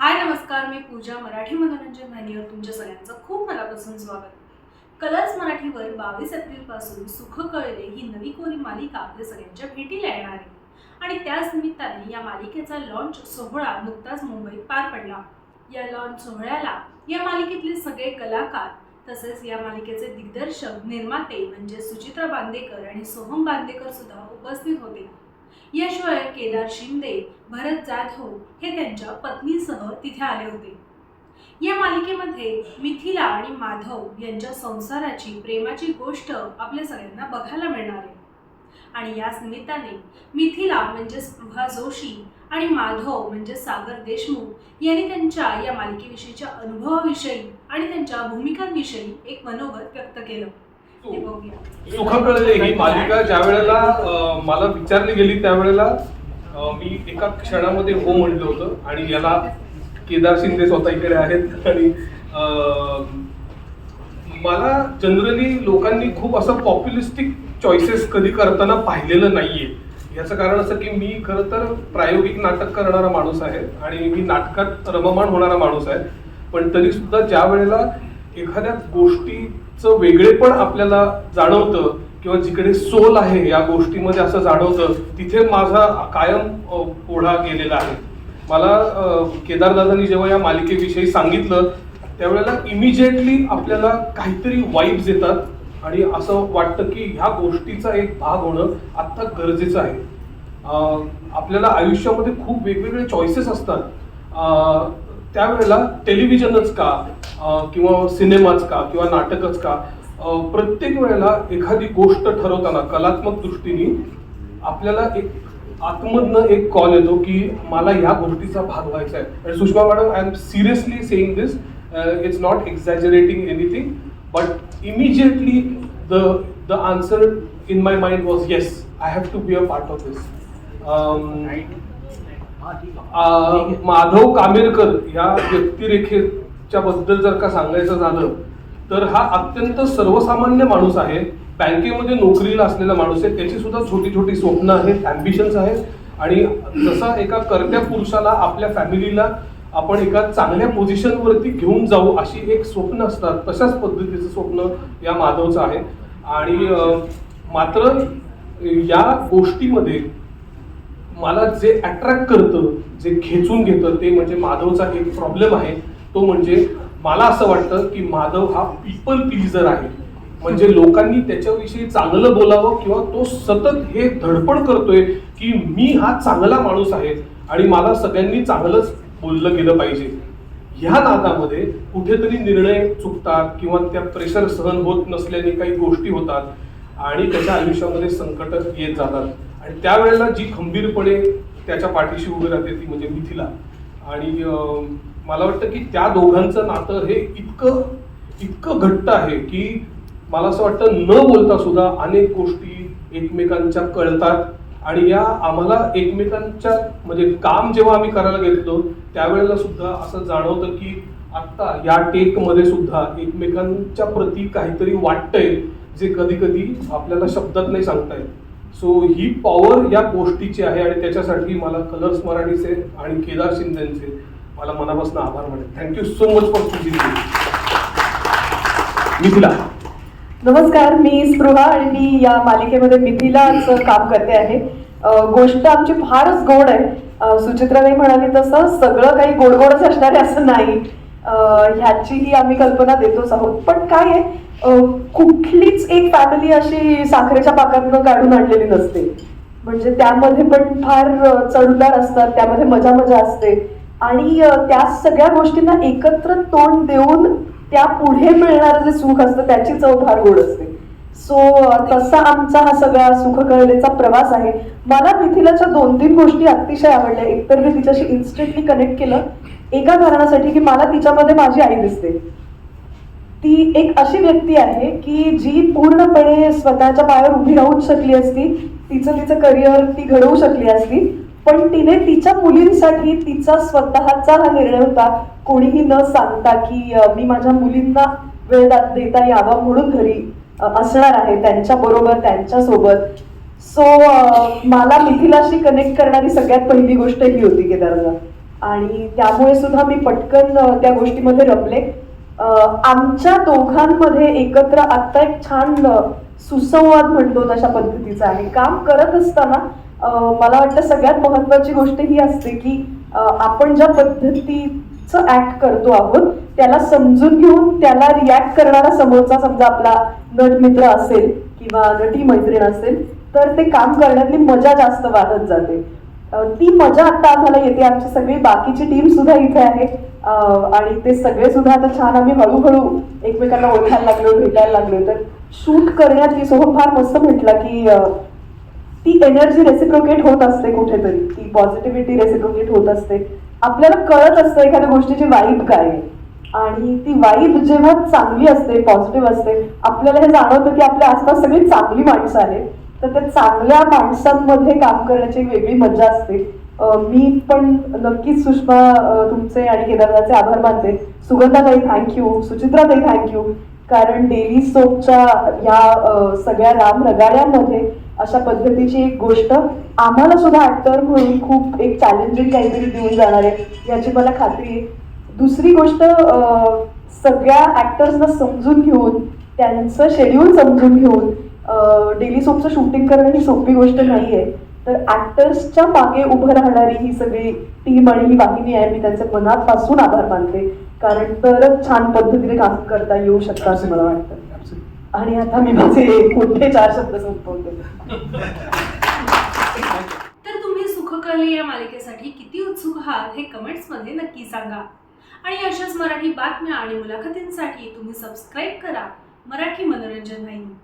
हाय नमस्कार. मी पूजा मराठी मनोरंजन वाहिनीवर तुमच्या सगळ्यांचं खूप मनापासून स्वागत. कलर्स मराठीवर बावीस एप्रिलपासून सुख कळले ही नवी कोरी मालिका आपल्या सगळ्यांच्या भेटीला येणार आहे. आणि त्याच निमित्ताने या मालिकेचा लॉन्च सोहळा नुकताच मुंबईत पार पडला. या लॉन्च सोहळ्याला या मालिकेतले सगळे कलाकार तसेच या मालिकेचे दिग्दर्शक निर्माते म्हणजे सुचित्रा बांदेकर आणि सोहम बांदेकर सुद्धा उपस्थित होते. याशिवाय केदार शिंदे भरत जाधव हे त्यांच्या पत्नीसह तिथे आले होते. या मालिकेमध्ये मिथिला आणि माधव यांच्या संसाराची प्रेमाची गोष्ट आपल्या सगळ्यांना बघायला मिळणार आहे. आणि याच निमित्ताने मिथिला म्हणजे स्पृहा जोशी आणि माधव म्हणजे सागर देशमुख यांनी त्यांच्या या मालिकेविषयीच्या अनुभवाविषयी आणि त्यांच्या भूमिकांविषयी एक मनोगत व्यक्त केलं. सुख ही मालिका ज्या वेळेला मला विचारली गेली त्यावेळेला मी एका क्षणामध्ये हो म्हटलं होतं आणि याला केदार शिंदे स्वतः इकडे आहेत आणि मला जनरली लोकांनी खूप असं पॉप्युलिस्टिक चॉईसेस कधी करताना पाहिलेलं नाहीये. याचं कारण असं की मी खरं तर प्रायोगिक नाटक करणारा माणूस आहे आणि मी नाटकात रममाण होणारा माणूस आहे. पण तरी सुद्धा ज्या वेळेला एखाद्या गोष्टीचं वेगळेपण आपल्याला जाणवतं किंवा जिकडे सोल आहे या गोष्टीमध्ये असं जाणवतं तिथे माझा कायम ओढा गेलेला आहे. मला केदारदादांनी जेव्हा या मालिकेविषयी सांगितलं त्यावेळेला इमिजिएटली आपल्याला काहीतरी वाईब्स येतात आणि असं वाटतं की ह्या गोष्टीचा एक भाग होणं आत्ता गरजेचं आहे. आपल्याला आयुष्यामध्ये खूप वेगवेगळे चॉईसेस असतात. त्यावेळेला टेलिव्हिजनच का? किंवा सिनेमाच का किंवा नाटकच का प्रत्येक वेळेला एखादी गोष्ट ठरवताना कलात्मक दृष्टीने आपल्याला एक आतमधनं एक कॉल येतो की मला ह्या गोष्टीचा भाग व्हायचा आहे. आणि Sushma madam I M seriously saying this it's not exaggerating anything but immediately the the answer in my mind was yes I have to be a part of this Madhav Kamerkar या च्या बद्दल जर का सांगायचं झालं तर हा अत्यंत सर्वसामान्य माणूस आहे. बँकेमध्ये नोकरीला असलेला माणूस आहे. त्याची सुद्धा छोटी छोटी स्वप्न आहेत ॲम्बिशन्स आहेत. आणि जसा एका कर्त्या पुरुषाला आपल्या फॅमिलीला आपण एका चांगल्या पोझिशनवरती घेऊन जाऊ अशी एक स्वप्न असतात. तशाच पद्धतीचं स्वप्न या माधवचं आहे. आणि मात्र या गोष्टीमध्ये मला जे अट्रॅक्ट करतं जे खेचून घेतं ते म्हणजे माधवचा एक प्रॉब्लेम आहे. तो म्हणजे मला असं वाटतं की माधव हा पीपल प्लीजर आहे. म्हणजे लोकांनी त्याच्याविषयी चांगलं बोलावं किंवा तो सतत हे धडपड करतोय की मी हा चांगला माणूस आहे आणि मला सगळ्यांनी चांगलंच बोललं गेलं पाहिजे. ह्या नादामध्ये कुठेतरी निर्णय चुकतात किंवा त्या प्रेशर सहन होत नसल्याने काही गोष्टी होतात आणि त्याच्या आयुष्यामध्ये संकट येत जातात. आणि त्यावेळेला जी खंबीरपणे त्याच्या पाठीशी उभी राहते ती म्हणजे मिथिला. आणि मला वाटतं की त्या दोघांचं नातं हे इतकं इतकं घट्ट आहे की मला असं वाटतं न बोलता सुद्धा अनेक गोष्टी एकमेकांच्या कळतात. आणि या आम्हाला एकमेकांच्या म्हणजे काम जेव्हा आम्ही करायला घेतलो त्यावेळेला सुद्धा असं जाणवतं की आत्ता या टेकमध्ये सुद्धा एकमेकांच्या प्रती काहीतरी वाटतंय जे कधी कधी आपल्याला शब्दात नाही सांगता येत. सो ही पॉवर या गोष्टीची आहे आणि त्याच्यासाठी मला कलर्स मराठीचे आणि केदार शिंदेचे मला मनापासून आभार वाटेल थँक्यू सो मच फॉर तुझी मिथिला. नमस्कार मी स्पृहा आणि मी या मालिकेमध्ये मिथिलाच काम करते आहे. गोष्ट आमची फारच गोड आहे. सुचित्राने म्हणाली तसं सगळं काही गोड गोडच असणार आहे असं नाही. ह्याचीही आम्ही कल्पना देतोच आहोत. पण काय आहे कुठलीच एक फॅमिली अशी साखरेच्या पाकातनं काढून आणलेली नसते. म्हणजे त्यामध्ये पण फार अं, चढउतार असतात त्यामध्ये मजा मजा असते. आणि त्या सगळ्या गोष्टींना एकत्र तोंड देऊन त्या पुढे मिळणारं जे सुख असतं त्याची चव फार गोड असते. सो तसा आमचा हा सगळा सुखकळलेचा प्रवास आहे. मला मिथिलाच्या दोन तीन गोष्टी अतिशय आवडल्या. एकतर मी तिच्याशी इन्स्टंटली कनेक्ट केलं एका कारणासाठी की मला तिच्यामध्ये माझी आई दिसते. ती एक अशी व्यक्ती आहे की जी पूर्णपणे स्वतःच्या पायावर उभी राहू शकली असती तिचं तिचं करिअर ती घडवू शकली असती पण तिने तिच्या मुलींसाठी तिचा स्वतःचा हा निर्णय होता. कोणीही न सांगता की मी माझ्या मुलींना वेळ देता यावा म्हणून घरी असणार आहे त्यांच्या बरोबर त्यांच्यासोबत सो मला मिथिलाशी कनेक्ट करणारी सगळ्यात पहिली गोष्ट ही होती केदारला आणि त्यामुळे सुद्धा मी पटकन त्या गोष्टीमध्ये रमले. आमच्या दोघांमध्ये एकत्र आत्ता एक छान सुसंवाद म्हणतो तशा पद्धतीचा. आहे काम करत असताना मला वाटतं सगळ्यात महत्त्वाची गोष्ट ही असते की आपण ज्या पद्धतीचं ॲक्ट करतो आहोत त्याला समजून घेऊन त्याला रिॲक्ट करणारा समोरचा समजा आपला नट मित्र असेल किंवा नटी मैत्रीण असेल तर ते काम करण्यातली मजा जास्त वाढत जाते. ती मजा आता आम्हाला येते. आमची सगळी बाकीची टीम सुद्धा इथे आहे. आणि ते सगळे सुद्धा आता छान आम्ही हळूहळू एकमेकांना ओळखायला लागलो भेटायला लागलो. तर शूट करण्यात की सोहम फार मस्त म्हटला की ती एनर्जी रेसिप्रोकेट होत असते कुठेतरी. ती पॉझिटिव्हिटी रेसिप्रोकेट होत असते. आपल्याला कळत असतं एखाद्या गोष्टीची वाईब काय आहे. आणि ती वाईब जेव्हा चांगली असते पॉझिटिव्ह असते आपल्याला हे जाणवतं की आपल्या आसपास सगळी चांगली माणसं आहेत. तर त्या चांगल्या माणसांमध्ये काम करण्याची एक वेगळी मजा असते. मी पण नक्कीच सुषमा तुमचे आणि केदारनाथचे आभार मानते. सुगंधाताई थँक्यू सुचित्राताई थँक्यू कारण डेली सोपच्या या सगळ्या राम रगाड्यामध्ये अशा पद्धतीची एक गोष्ट आम्हाला सुद्धा ऍक्टर म्हणून खूप एक चॅलेंजिंग काहीतरी देऊन जाणार आहे. याची मला खात्री आहे. दुसरी गोष्ट सगळ्या ऍक्टर्सना समजून घेऊन त्यांचं शेड्यूल समजून घेऊन डेली सोपचं शूटिंग करणं ही सोपी गोष्ट नाही आहे. तर ॲक्टर्सच्या मागे उभं राहणारी ही सगळी टीम आणि ही वाहिनी आहे मी त्यांचे मनापासून आभार मानते. कारण तरच छान पद्धतीने काम करता येऊ शकतं असं मला वाटतं. आणि आता मी माझे मोठे चार शब्द संपवतो. तर तुम्ही सुखकर्ली या मालिकेसाठी किती उत्सुक आहात हे कमेंट्समध्ये नक्की सांगा. आणि अशाच मराठी बातम्या आणि मुलाखतींसाठी तुम्ही सबस्क्राईब करा. मराठी मनोरंजन वाहिनी